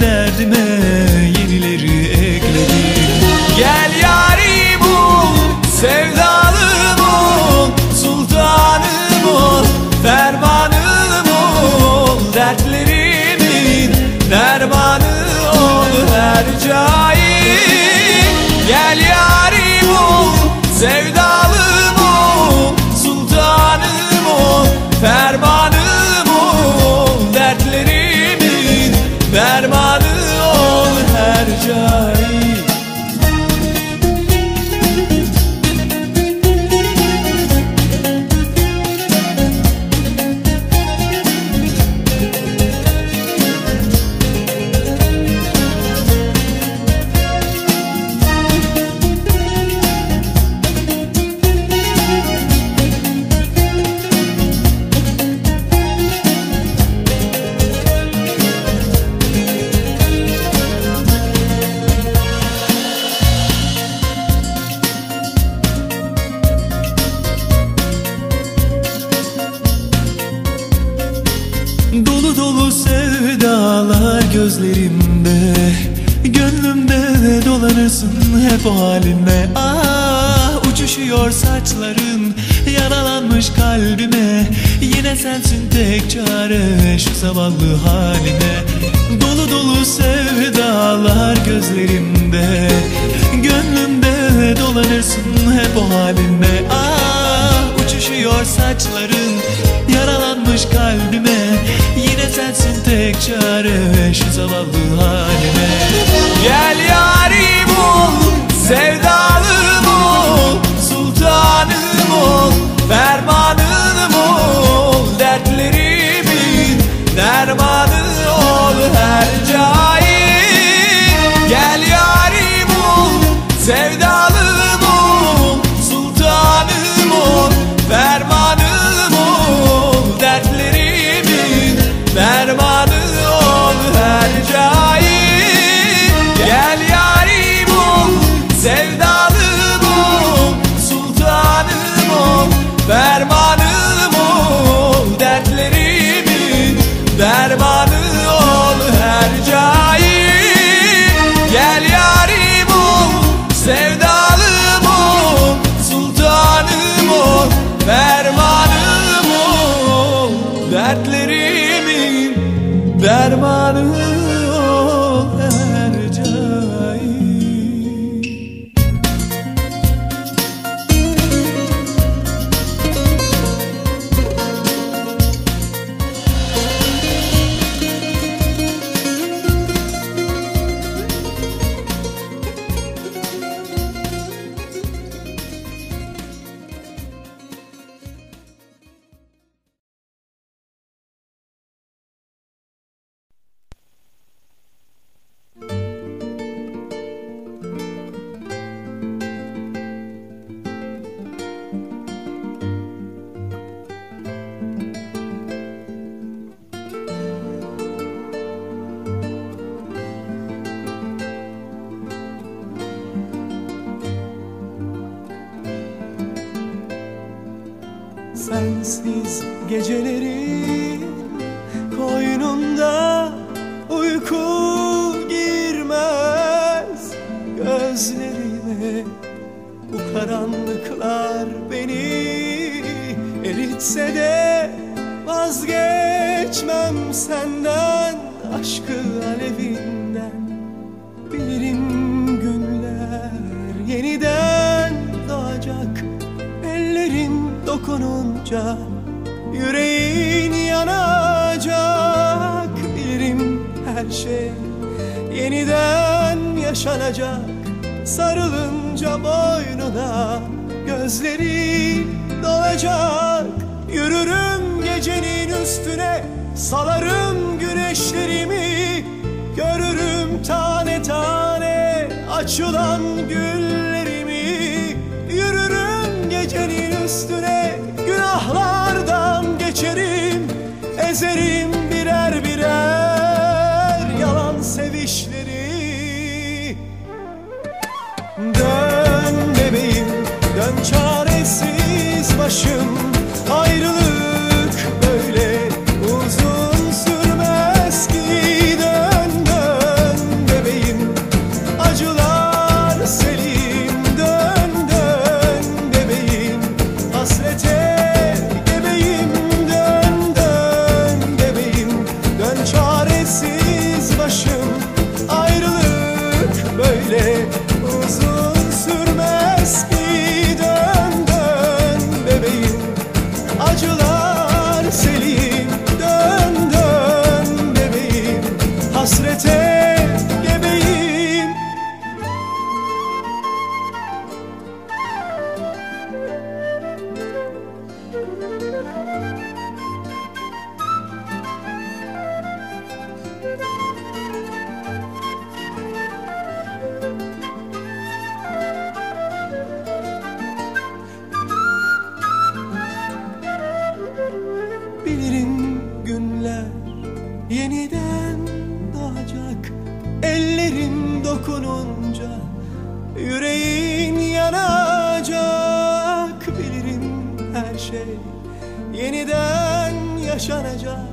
derdime yenileri ekledim. Gel yarim ol, sevdalım ol Sultanım ol, fermanım ol. Dertlerimin dermanı ol her cahil. Gel yarim ol, sevdalım gözlerimde Gönlümde dolanırsın hep o halinle Ah uçuşuyor saçların Yaralanmış kalbime. Yine sensin tek çare Şu zavallı haline Dolu dolu sevdalar gözlerimde Gönlümde dolanırsın hep o halinle Ah uçuşuyor saçların Yaralanmış kalbime. Yine sensin tek çare Şu zavallı halime. Gel yarim Sensiz geceleri koynunda uyku girmez. Gözlerime bu karanlıklar beni eritse de Vazgeçmem senden aşkı konunca Yüreğin yanacak Bilirim her şey. Yeniden yaşanacak Sarılınca boynuna Gözleri dolacak. Yürürüm gecenin üstüne Salarım güneşlerimi. Görürüm tane tane açılan gül üstüne Günahlardan geçerim Ezerim birer birer Yalan sevişleri. Dön bebeğim Dön çaresiz başım Ellerin dokununca yüreğin yanacak Bilirim her şey yeniden yaşanacak